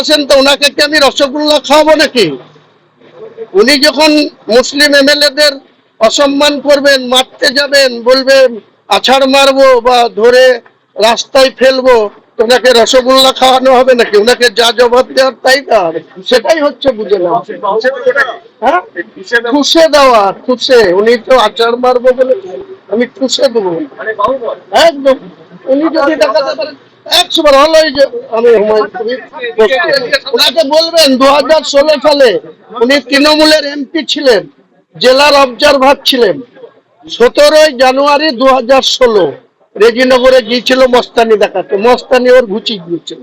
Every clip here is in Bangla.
আসেন তো, ওনাকে কি আমি রসগোল্লা খাওয়াবো নাকি? উনি যখন মুসলিম এমএলএদের অসম্মান করবেন, মারতে যাবেন, বলবেন, আছাড় মারবো বা ধরে রাস্তায় ফেলব ওনাকে রসগোল্লা খাওয়ানো হবে নাকি? ওনাকে যা জবাব দেওয়ার তাই দেওয়া সেটাই হচ্ছে বুঝে না হ্যাঁ? খুশে দেওয়া, খুশে। উনি তো আচার মারবো বলে আমি খুশে দেবো। একদম। উনি যদি দেখাতে পারেন একশো বার হলো এই যে আমি ওনাকে বলবেন দু হাজার ষোলো সালে উনি তৃণমূলের এমপি ছিলেন, জেলার অবজারভার ছিলেন। সতেরোই জানুয়ারি দু হাজার ষোলো, রেজিনগরে গিয়েছিল মস্তানি দেখাতে। মস্তানি ওর ঘুচি গিয়েছিল।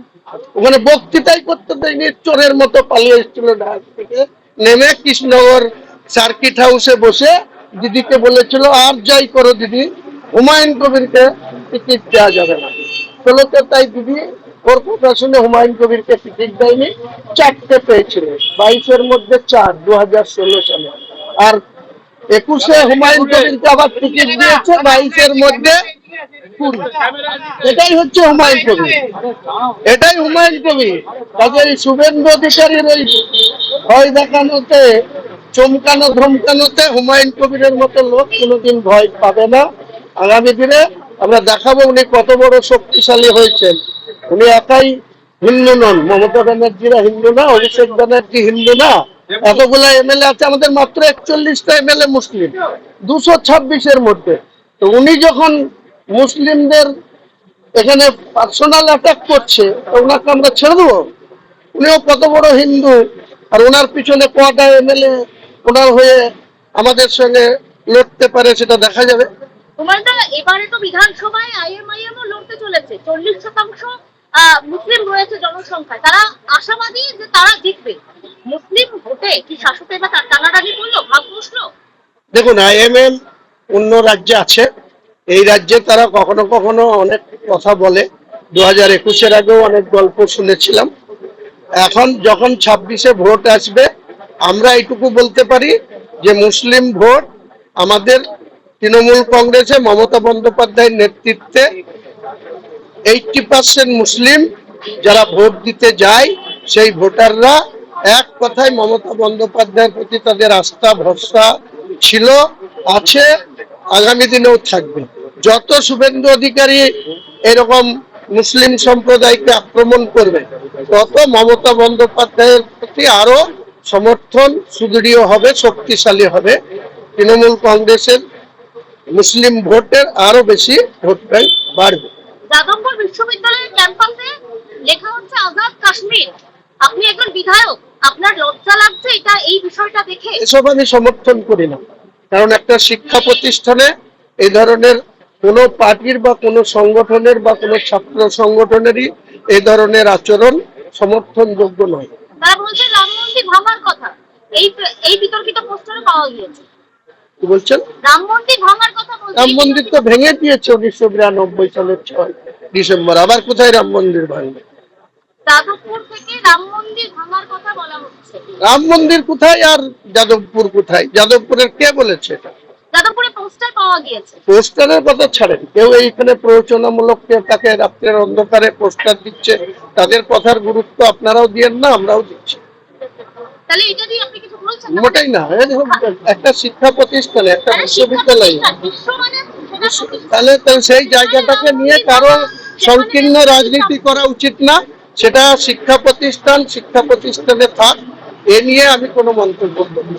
ওখানে বক্তৃতাই করতে দেয়নি, চোরের মতো পালিয়ে এসেছিল ঢাকা থেকে। নেমে কৃষ্ণনগর সার্কিট হাউসে বসে দিদিকে বলেছিল, আর যাই করো দিদি, হুমায়ুন কবিরকে টিকিট দেওয়া যাবে না। ষোলোতে তাই দিদি, ওর কথা শুনে হুমায়ুন কবিরকে টিকিট দেয়নি, চারটে পেয়েছিল। বাইশের মধ্যে চার দু হাজার ষোলো সালে। আর একুশে হুমায়ুন কবিরকে আবার টিকিট দিয়েছে, বাইশের মধ্যে এটাই হচ্ছে হুমায়ুন কবির। এটাই হুমায়ুন কবির। কাজে এই শুভেন্দু অধিকারীর ওই ভয় দেখানোতে, চমকানো, ধমকানোতে হুমায়ুন কবিরের মতো লোক কোনোদিন ভয় পাবে না। আগামী দিনে আমরা দেখাবো উনি কত বড় শক্তিশালী হয়েছেন। উনি একাই হিন্দু নন, মমতা ব্যানার্জিরা হিন্দু না, অভিষেক ব্যানার্জি হিন্দু না। এতগুলা এমএলএ আছে, আমাদের মাত্র একচল্লিশটা এমএলএ মুসলিম, দুশো ছাব্বিশের মধ্যে। তো উনি যখন মুসলিমদের এখানে পার্সোনাল অ্যাটাক করছে, ওনাকে আমরা ছেড়ে দেবো? উনিও কত বড় হিন্দু, আর ওনার পিছনে কটা এমএলএ, ওনার হয়ে আমাদের সঙ্গে লড়তে পারে সেটা দেখা যাবে। কুমারদা এবারে তো বিধানসভায় আইএমআইএম ও লড়তে চলেছে। চল্লিশ শতাংশ মুসলিম রয়েছে জনসংখ্যায়। তারা আশাবাদী যে তারা জিতবে। মুসলিম ভোটে কি শাসক এবার টা- টানাটানি করল? ভাগ বসল দেখুন আইএমএল অন্য রাজ্যে আছে। এই রাজ্যে তারা কখনো কখনো অনেক কথা বলে। দু হাজার একুশের আগেও অনেক গল্প শুনেছিলাম। এখন যখন ছাব্বিশে ভোট আসবে, আমরা এইটুকু বলতে পারি যে মুসলিম ভোট আমাদের তৃণমূল কংগ্রেসে মমতা বন্দ্যোপাধ্যায়ের নেতৃত্বে এইটটি পার্সেন্ট মুসলিম যারা ভোট দিতে যায়, সেই ভোটাররা এক কথায় মমতা বন্দ্যোপাধ্যায়ের প্রতি তাদের আস্থা, ভরসা ছিল, আছে, আগামী দিনেও থাকবে। যত শুভেন্দু অধিকারী এরকম মুসলিম সম্প্রদায়কে আক্রমণ করবে, তত মমতা বন্দ্যোপাধ্যায়ের প্রতি আরও সমর্থন সুদৃঢ় হবে, শক্তিশালী হবে। তৃণমূল কংগ্রেসের মুসলিম ভোটের আরও বেশি ভোট ব্যাংক বাড়বে। যাদবপুর বিশ্ববিদ্যালয়ের ক্যাম্পাসে লেখা হচ্ছে আজাদ কাশ্মীর। আপনি একজন বিধায়ক আপনার লজ্জা লাগছে এটা এই বিষয়টা দেখে? এসব আমি সমর্থন করি না। কারণ একটা শিক্ষা প্রতিষ্ঠানে এই ধরনের কোনো পার্টির বা কোনো সংগঠনের বা কোনো ছাত্র সংগঠনেরই এই ধরনের আচরণ সমর্থনযোগ্য নয়। তারা বলছে রাম মন্দির ভাঙার কথা। এই এই বিতর্কিত পোস্টারে পাওয়া গিয়েছে। কি বলছেন? রাম মন্দির ভাঙার কথা বলছে। রাম মন্দির তো ভেঙে দিয়েছে উনিশশো বিরানব্বই সালের ছয় ডিসেম্বর। আবার কোথায় রাম মন্দির ভাঙবে? যাদবপুর থেকে রাম মন্দির ভাঙার কথা বলা হচ্ছে। রাম মন্দির কোথায় আর যাদবপুর কোথায়? যাদবপুরের কে বলেছে এটা? যাদবপুরে পোস্টার পাওয়া গিয়েছে। পোস্টারের কথা ছাড়েন। কেউ এইখানে প্ররোচনামূলক কেউ তাকে রাত্রের অন্ধকারে পোস্টার দিচ্ছে তাদের কথার গুরুত্ব আপনারাও দিয়েন না আমরাও দিচ্ছি। তাহলে এটা দিয়ে আপনি কিছু? মোটেই না একটা শিক্ষা প্রতিষ্ঠানে একটা বিশ্ববিদ্যালয় বিশ্ব মানে। তাহলে তাহলে সেই জায়গাটাকে নিয়ে কারও সংকীর্ণ রাজনীতি করা উচিত না সেটা শিক্ষা প্রতিষ্ঠান শিক্ষা প্রতিষ্ঠানে থাক এ নিয়ে আমি কোনো মন্তব্য করব।